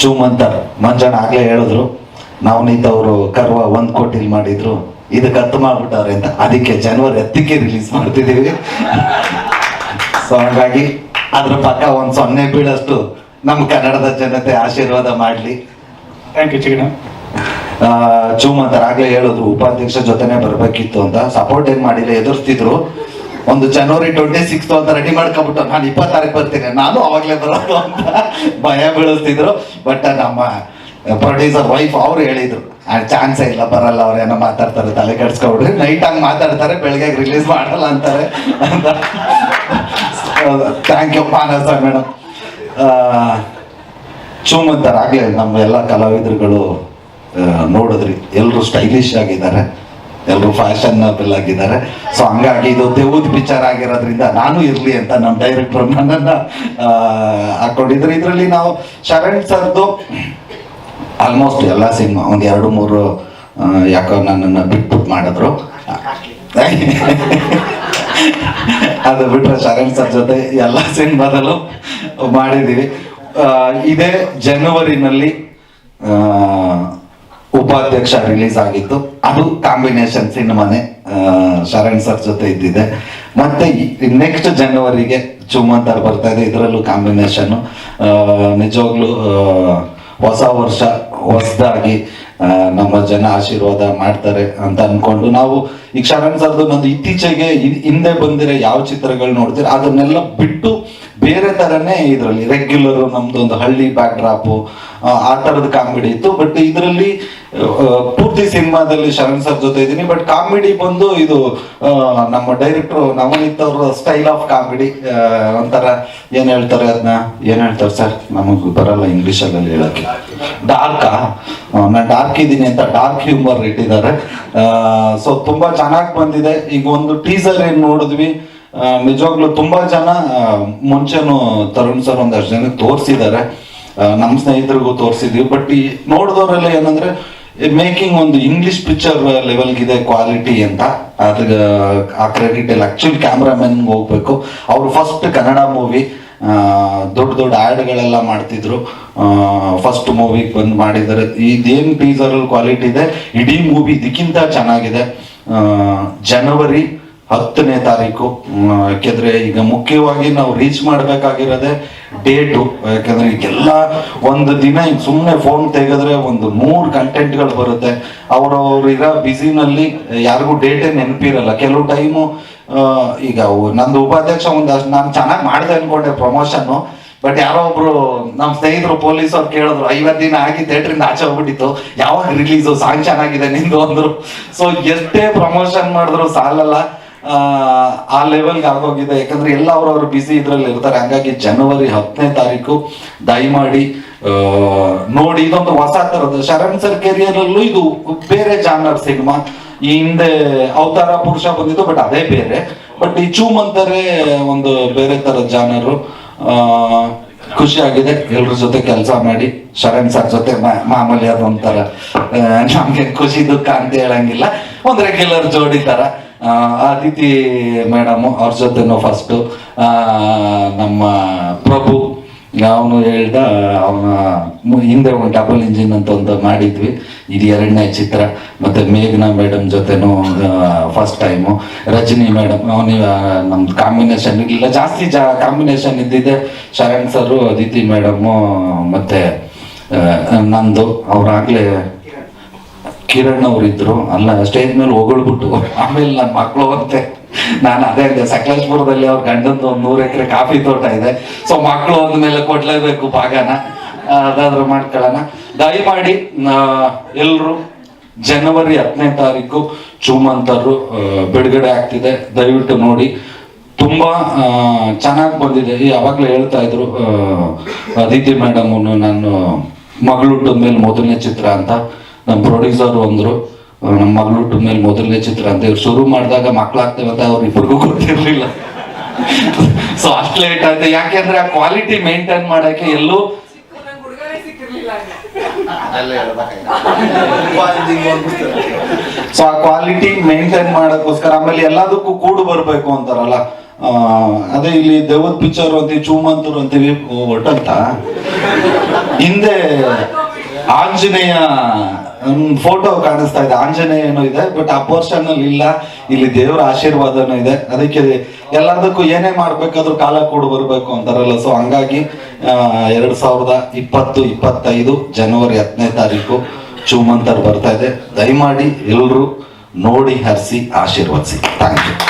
ಚೂಮಂತರ್ ಮಂಜಾಣ ಆಗ್ಲೇ ಹೇಳಿದ್ರು ನಾವು ನಿಂತವರು ಕರ್ವ ಒಂದ್ ಕೋಟಿಲ್ ಮಾಡಿದ್ರು ಇದಕ್ಕೆ ಹತ್ತು ಮಾಡ್ಬಿಟ್ಟವ್ರೆ ಅಂತ. ಅದಕ್ಕೆ ಜನವರಿ ಹತ್ತಕ್ಕೆ ರಿಲೀಸ್ ಮಾಡ್ತಿದೀವಿ. ಸೊ ಹಾಗಾಗಿ ಅದ್ರ ಪಕ್ಕ ಒಂದ್ ಸೊನ್ನೆ ಬೀಳಷ್ಟು ನಮ್ಮ ಕನ್ನಡದ ಜನತೆ ಆಶೀರ್ವಾದ ಮಾಡ್ಲಿ. ಥ್ಯಾಂಕ್ ಯು ಆ, ಚೂಮಂತರ್ ಆಗ್ಲೇ ಹೇಳಿದ್ರು ಉಪಾಧ್ಯಕ್ಷ ಜೊತೆನೆ ಬರ್ಬೇಕಿತ್ತು ಅಂತ. ಸಪೋರ್ಟ್ ಏನ್ ಮಾಡಿಲ್ಲ ಎದುರಿಸ್ತಿದ್ರು. ಒಂದು ಜನವರಿ ಟ್ವೆಂಟಿ ಸಿಕ್ಸ್ ಅಂತ ರೆಡಿ ಮಾಡ್ಕೊಬಿಟ್ಟು ನಾನು ಇಪ್ಪತ್ತಾರಕ್ಕೆ ಬರ್ತೀನಿ. ನಾನು ಅವಾಗಲೇ ಬರೋದು ಅಂತ ಭಯ ಬೀಳಿಸ್ತಿದ್ರು. ಬಟ್ ನಮ್ಮ ಪ್ರೊಡ್ಯೂಸರ್ ವೈಫ್ ಅವ್ರು ಹೇಳಿದ್ರು. ಚಾನ್ಸೇ ಇಲ್ಲ, ಬರಲ್ಲ ಅವ್ರೇನೋ ಮಾತಾಡ್ತಾರೆ, ತಲೆ ಕೆಡ್ಸ್ಕೊಬಿಡ್ರಿ ನೈಟ್ ಹಂಗೆ ಮಾತಾಡ್ತಾರೆ, ಬೆಳಗ್ಗೆ ರಿಲೀಸ್ ಮಾಡಲ್ಲ ಅಂತಾರೆ. ಅಂತ. Thank you Manasa madam Choo Mantar ಆಗಲೇ ನಮ್ಮ ಎಲ್ಲ ಕಲಾವಿದರುಗಳು ನೋಡಿದ್ರಿ. ಎಲ್ಲರೂ ಸ್ಟೈಲಿಶ್ ಆಗಿದ್ದಾರೆ. ಎಲ್ಲರೂ ಫ್ಯಾಷನಬಲ್ ಆಗಿದ್ದಾರೆ ಸೊ ಹಂಗಾಗಿ ಇದು ದೇವದ್ ಪಿಕ್ಚರ್ ಆಗಿರೋದ್ರಿಂದ ನಾನು ಇರ್ಲಿ ಅಂತ ನಮ್ಮ ಡೈರೆಕ್ಟರ್ ನನ್ನನ್ನ ಹಾಕೊಂಡಿದ್ರು. ಇದರಲ್ಲಿ ನಾವು ಶರಣ್ ಸರ್ದು ಆಲ್ಮೋಸ್ಟ್ ಎಲ್ಲ ಸಿನಿಮಾ, ಒಂದು ಎರಡು ಮೂರು ಯಾಕೋ ನನ್ನನ್ನು ಬಿಟ್ಬಿಟ್ಟು ಮಾಡಿದ್ರು. ಅದು ಬಿಟ್ಟರೆ ಶರಣ್ ಸರ್ ಜೊತೆ ಎಲ್ಲ ಸಿನಿಮಾದಲ್ಲೂ ಮಾಡಿದ್ದೀವಿ. ಇದೇ ಜನವರಿನಲ್ಲಿ ಉಪಾಧ್ಯಕ್ಷ ರಿಲೀಸ್ ಆಗಿತ್ತು. ಅದು ಕಾಂಬಿನೇಷನ್ ಸಿನಿಮಾನೇ ಶರಣ್ ಸರ್ ಜೊತೆ ಇದ್ದಿದೆ. ಮತ್ತೆ ನೆಕ್ಸ್ಟ್ ಜನವರಿಗೆ ಚುಮಂತರ್ ಬರ್ತಾ ಇದೆ. ಇದರಲ್ಲೂ ಕಾಂಬಿನೇಷನ್ ನಿಜವಾಗ್ಲೂ ಹೊಸ ವರ್ಷ ಹೊಸದಾಗಿ ನಮ್ಮ ಜನ ಆಶೀರ್ವಾದ ಮಾಡ್ತಾರೆ ಅಂತ ಅನ್ಕೊಂಡು ನಾವು ಈಗ ಶರಣ್ ಸರ್ದು ಒಂದು ಇತ್ತೀಚೆಗೆ ಹಿಂದೆ ಬಂದಿರೋ ಯಾವ ಚಿತ್ರಗಳು ನೋಡ್ತೀರ, ಅದನ್ನೆಲ್ಲ ಬಿಟ್ಟು ಬೇರೆ ತರನೇ ಇದರಲ್ಲಿ ರೆಗ್ಯುಲರ್ ನಮ್ದು ಒಂದು ಹಳ್ಳಿ ಬ್ಯಾಕ್ ಡ್ರಾಪು ಆ ಥರದ ಕಾಮಿಡಿ ಇತ್ತು. ಬಟ್ ಇದರಲ್ಲಿ ಪೂರ್ತಿ ಸಿನಿಮಾದಲ್ಲಿ ಶರಣ್ ಸರ್ ಜೊತೆ ಇದ್ದೀನಿ ಬಟ್ ಕಾಮಿಡಿ ಬಂದು ಇದು ನಮ್ಮ ಡೈರೆಕ್ಟರ್ ನವನೀತ್ ಅವರ ಸ್ಟೈಲ್ ಆಫ್ ಕಾಮಿಡಿ ಒಂಥರ ಏನ್ ಹೇಳ್ತಾರೆ ಅದನ್ನ ಏನ್ ಹೇಳ್ತಾರೆ ಸರ್ ನಮಗ್ ಬರಲ್ಲ ಇಂಗ್ಲಿಷ್ ಅಲ್ಲಿ ಹೇಳಕ್ಕೆ. ಡಾರ್ಕಾ ನಾನು ಡಾರ್ಕ್ ಇದ್ದೀನಿ ಅಂತ ಡಾರ್ಕ್ ಹ್ಯೂಮರ್ ಇಟ್ಟಿದ್ದಾರೆ. ಸೊ ತುಂಬಾ ಚೆನ್ನಾಗಿ ಬಂದಿದೆ. ಈಗ ಒಂದು ಟೀಸರ್ ಏನ್ ನೋಡಿದ್ವಿ ನಿಜವಾಗ್ಲು ತುಂಬಾ ಜನ ಮುಂಚೆನು ತರುಣ್ ಸರ್ ಒಂದಷ್ಟು ಜನ ತೋರಿಸಿದ್ದಾರೆ. ನಮ್ಮ ಸ್ನೇಹಿತರಿಗೂ ತೋರಿಸಿದ್ವಿ. ಬಟ್ ಈ ನೋಡಿದವರೆಲ್ಲ ಏನಂದ್ರೆ ಮೇಕಿಂಗ್ ಒಂದು ಇಂಗ್ಲಿಷ್ ಪಿಕ್ಚರ್ ಲೆವೆಲ್ಗಿದೆ ಕ್ವಾಲಿಟಿ ಅಂತ. ಅದ್ರ ಆ ಕ್ರೆಡಿಟ್ ಎಲ್ಲ ಆಕ್ಚುಲಿ ಕ್ಯಾಮ್ರಾಮನ್ ಹೋಗ್ಬೇಕು. ಅವರು ಫಸ್ಟ್ ಕನ್ನಡ ಮೂವಿ ದೊಡ್ಡ ದೊಡ್ಡ ಆ್ಯಡ್ಗಳೆಲ್ಲ ಮಾಡ್ತಿದ್ರು. ಫಸ್ಟ್ ಮೂವಿಗೆ ಬಂದು ಮಾಡಿದ್ದಾರೆ. ಇದೇನು ಟೀಸರ್ ಕ್ವಾಲಿಟಿ ಇದೆ? ಇಡೀ ಮೂವಿ ಇದಕ್ಕಿಂತ ಚೆನ್ನಾಗಿದೆ. ಜನವರಿ ಹತ್ತನೇ ತಾರೀಕು. ಯಾಕೆಂದ್ರೆ ಈಗ ಮುಖ್ಯವಾಗಿ ನಾವು ರೀಚ್ ಮಾಡಬೇಕಾಗಿರೋದೆ ಡೇಟು ಯಾಕಂದ್ರೆ ಈಗೆಲ್ಲ ಒಂದು ದಿನ ಈಗ ಸುಮ್ಮನೆ ಫೋನ್ ತೆಗೆದ್ರೆ ಒಂದು ಮೂರು ಕಂಟೆಂಟ್ಗಳು ಬರುತ್ತೆ. ಅವ್ರವ್ರು ಇರೋ ಬ್ಯುಸಿನಲ್ಲಿ ಯಾರಿಗೂ ಡೇಟೇ ನೆನಪಿರಲ್ಲ. ಕೆಲವು ಟೈಮು ಈಗ ನಂದು ಉಪಾಧ್ಯಕ್ಷ ಒಂದಷ್ಟು ನಾನು ಚೆನ್ನಾಗಿ ಮಾಡಿದೆ ಅನ್ಕೊಂಡೆ ಪ್ರಮೋಷನ್ನು ಬಟ್ ಯಾರೋ ಒಬ್ರು ನಮ್ಮ ಸ್ನೇಹಿತರು ಪೊಲೀಸ್ ಅವ್ರು ಕೇಳಿದ್ರು ಐವತ್ತು ದಿನ ಆಗಿ ಥಿಯೇಟ್ರಿಂದ ಆಚೆ ಹೋಗ್ಬಿಟ್ಟಿತ್ತು. ಯಾವಾಗ ರಿಲೀಸು ಸಾಂಗ್ ಚೆನ್ನಾಗಿದೆ ನಿಂದು? ಅಂದ್ರು. ಸೊ ಎಷ್ಟೇ ಪ್ರಮೋಷನ್ ಮಾಡಿದ್ರು ಸಾಲಲ್ಲ. ಆ, ಲೆವೆಲ್ಗೆ ಆಗೋಗಿದೆ. ಯಾಕಂದ್ರೆ ಎಲ್ಲ ಅವ್ರವ್ರು ಬಿಸಿ ಇದ್ರಲ್ಲಿ ಇರ್ತಾರೆ. ಹಂಗಾಗಿ ಜನವರಿ ಹತ್ತನೇ ತಾರೀಕು ದಯಮಾಡಿ ನೋಡಿ ಇದೊಂದು ಹೊಸ ತರದ ಶರಣ್ ಸರ್ ಕೆರಿಯರಲ್ಲೂ ಇದು ಬೇರೆ ಜಾನರ್ ಸಿನಿಮಾ. ಈ ಹಿಂದೆ ಅವತಾರ ಪುರುಷ ಬಂದಿತ್ತು ಬಟ್ ಅದೇ ಬೇರೆ. ಬಟ್ ಈ ಚೂಮಂತರೇ ಒಂದು ಬೇರೆ ತರದ ಜಾನರು ಆ, ಖುಷಿಯಾಗಿದೆ ಎಲ್ರ ಜೊತೆ ಕೆಲಸ ಮಾಡಿ ಶರಣ್ ಸರ್ ಜೊತೆ ಮಾಮೂಲಿ ಅದೊಂಥರ ನಮ್ಗೆ ಖುಷಿ ದುಃಖ ಅಂತ ಹೇಳಂಗಿಲ್ಲ. ಒಂದ್ ರೆಗ್ಯುಲರ್ ಜೋಡಿ ತರ. ಅದಿತಿ ಮೇಡಮ್ ಅವ್ರ ಜೊತೆನೂ ಫಸ್ಟು ನಮ್ಮ ಪ್ರಭು, ಅವನು ಹೇಳ್ದ, ಅವನ ಹಿಂದೆ ಒಂದು ಡಬಲ್ ಇಂಜಿನ್ ಅಂತ ಒಂದು ಮಾಡಿದ್ವಿ. ಇದು ಎರಡನೇ ಚಿತ್ರ. ಮತ್ತೆ ಮೇಘನಾ ಮೇಡಮ್ ಜೊತೆನೂ ಫಸ್ಟ್ ಟೈಮು ರಜನಿ ಮೇಡಮ್, ಅವನು ನಮ್ದು ಕಾಂಬಿನೇಷನ್ ಇಲ್ಲ ಜಾಸ್ತಿ ಜಾ ಕಾಂಬಿನೇಷನ್ ಇದ್ದಿದೆ ಶರಣ್ ಸರು, ಅದಿತಿ ಮೇಡಮು, ಮತ್ತೆ ನಂದು, ಅವ್ರಾಗ್ಲೇ ಕಿರಣ್ ಅವ್ರು ಇದ್ರು ಅಲ್ಲ ಸ್ಟೇಜ್ ಮೇಲೆ ಹೊಗಳ್ಬಿಟ್ಟು, ಆಮೇಲೆ ನನ್ನ ಮಕ್ಕಳು ಅಂತೆ ನಾನು ಅದೇ ಇದ್ದೆ ಸಕಲೇಶ್ಪುರದಲ್ಲಿ ಅವ್ರ ಗಂಡಂದು ಒಂದು ನೂರು ಎಕರೆ ಕಾಫಿ ತೋಟ ಇದೆ. ಸೊ ಮಕ್ಕಳು ಅಂದ್ಮೇಲೆ ಕೊಡ್ಲೇಬೇಕು ಭಾಗನ. ಅದಾದ್ರೂ ಮಾಡ್ಕೊಳ್ಳೋಣ. ದಯಮಾಡಿ ಎಲ್ಲರೂ ಜನವರಿ ಹತ್ತನೇ ತಾರೀಕು ಚೂಮಂತರು ಬಿಡುಗಡೆ ಆಗ್ತಿದೆ. ದಯವಿಟ್ಟು ನೋಡಿ. ತುಂಬಾ ಚೆನ್ನಾಗಿ ಬಂದಿದೆ. ಯಾವಾಗಲೂ ಹೇಳ್ತಾ ಇದ್ರು ಅದಿತಿ ಮೇಡಮ್ ನಾನು ಮಗಳು ಮೇಲೆ ಮೊದಲನೇ ಚಿತ್ರ ಅಂತ. ನಮ್ಮ ಪ್ರೊಡ್ಯೂಸರ್ ಅಂದ್ರು ನಮ್ಮ ಮಗಳು ಮೇಲೆ ಮೊದಲನೇ ಚಿತ್ರ ಅಂತ ಇವ್ರು ಶುರು ಮಾಡಿದಾಗ ಮಕ್ಕಳಾಗ್ತೇವೆ ಅಂತ ಅವ್ರು ಇಬ್ಬರಿಗೂ ಗೊತ್ತಿರ್ಲಿಲ್ಲ. ಸೊ ಅಷ್ಟು ಲೇಟ್ ಆಯ್ತು. ಯಾಕೆಂದ್ರೆ ಆ ಕ್ವಾಲಿಟಿ ಮೇಂಟೈನ್ ಮಾಡಕ್ಕೆ ಎಲ್ಲೂ ಸೊ ಆ ಕ್ವಾಲಿಟಿ ಮೇಂಟೈನ್ ಮಾಡೋಕ್ಕೋಸ್ಕರ ಆಮೇಲೆ ಎಲ್ಲದಕ್ಕೂ ಕೂಡು ಬರಬೇಕು ಅಂತಾರಲ್ಲ. ಅದೇ ಇಲ್ಲಿ ದೇವದ್ ಪಿಕ್ಚರ್ ಅಂತೀವಿ, ಚೂಮಂತರು ಅಂತೀವಿ ಒಟ್ಟಂತ. ಹಿಂದೆ ಆಂಜನೇಯ ಫೋಟೋ ಕಾಣಿಸ್ತಾ ಇದೆ. ಆಂಜನೇಯನೂ ಇದೆ ಬಟ್ ಆ ಪೋರ್ಷನ್ ಅಲ್ಲಿ ಇಲ್ಲ. ಇಲ್ಲಿ ದೇವರ ಆಶೀರ್ವಾದನೂ ಇದೆ. ಅದಕ್ಕೆ ಎಲ್ಲದಕ್ಕೂ ಏನೇ ಮಾಡ್ಬೇಕಾದ್ರೂ ಕಾಲ ಕೂಡ ಬರಬೇಕು ಅಂತಾರಲ್ಲ. ಸೊ ಹಂಗಾಗಿ ಎರಡ್ ಸಾವಿರದ ಇಪ್ಪತ್ತು, ಇಪ್ಪತ್ತೈದು ಜನವರಿ ಹತ್ತನೇ ತಾರೀಕು ಚೂಮಂತರ್ ಬರ್ತಾ ಇದೆ. ದಯಮಾಡಿ ಎಲ್ಲರೂ ನೋಡಿ, ಹರಿಸಿ, ಆಶೀರ್ವದಿಸಿ. Thank you